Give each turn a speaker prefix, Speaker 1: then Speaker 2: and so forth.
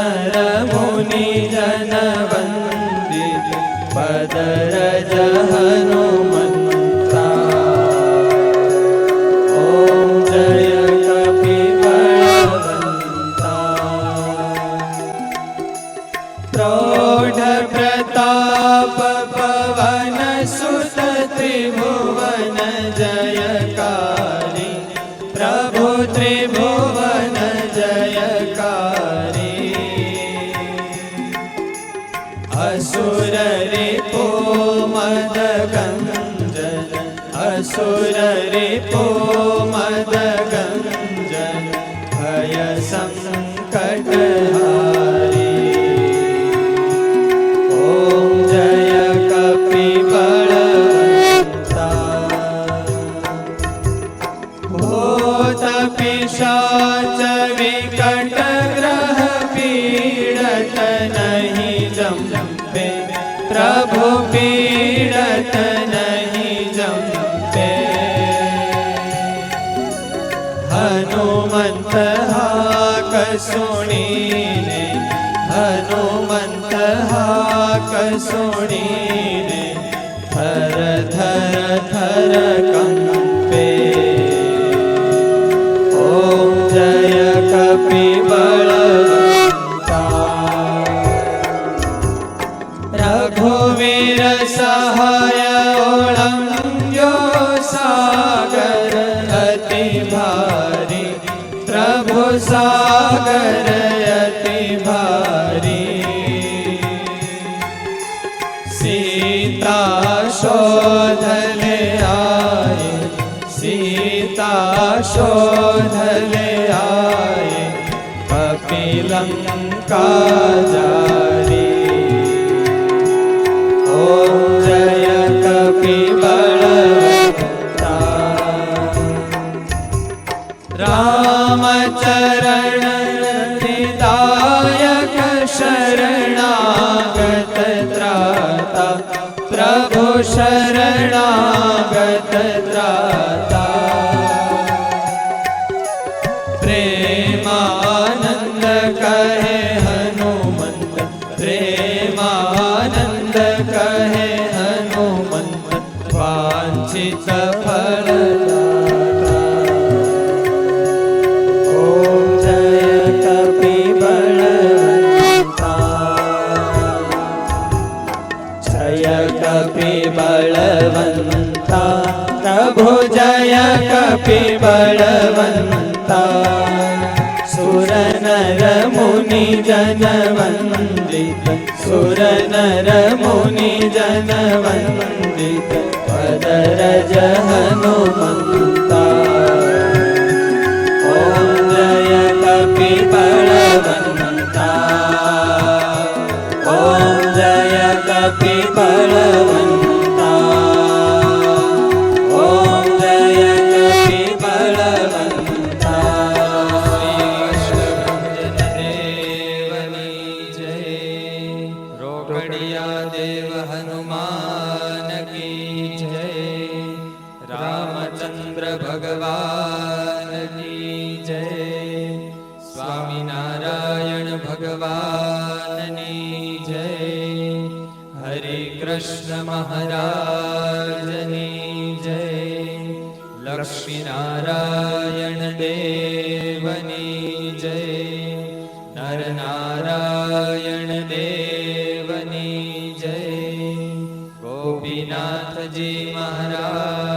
Speaker 1: સુર નર મુનિ જન असुर रिपो मद गञ्जन असुर रिपो मद गञ्जन भय सङ्कट ॐ સુણીને હનુમંત હાક સુણીને થર થર થર કંપે ઓમ જય કપી બળ રઘુવીર સહાય સાગર અતિ ભારી સીતા શોધલે આય સીતા શોધલે આય કપિલંકા જા रामचरण हृदायक शरणागत त्राता प्रभु शरणागत त्राता प्रेमानन्द कहे हनुमन्त प्रेमानन्द कहे जय कपिबलवन्ता प्रभु जय कपिबलवन्ता सुर नर मुनि जन वन्दित सुर नर मुनि जन वन्दित पदरज ભગવાનની જય હરે કૃષ્ણ મહારાજની જય લક્ષ્મીનારાયણ દેવની જય નરનારાયણ દેવની જય ગોપીનાથજી મહારાજ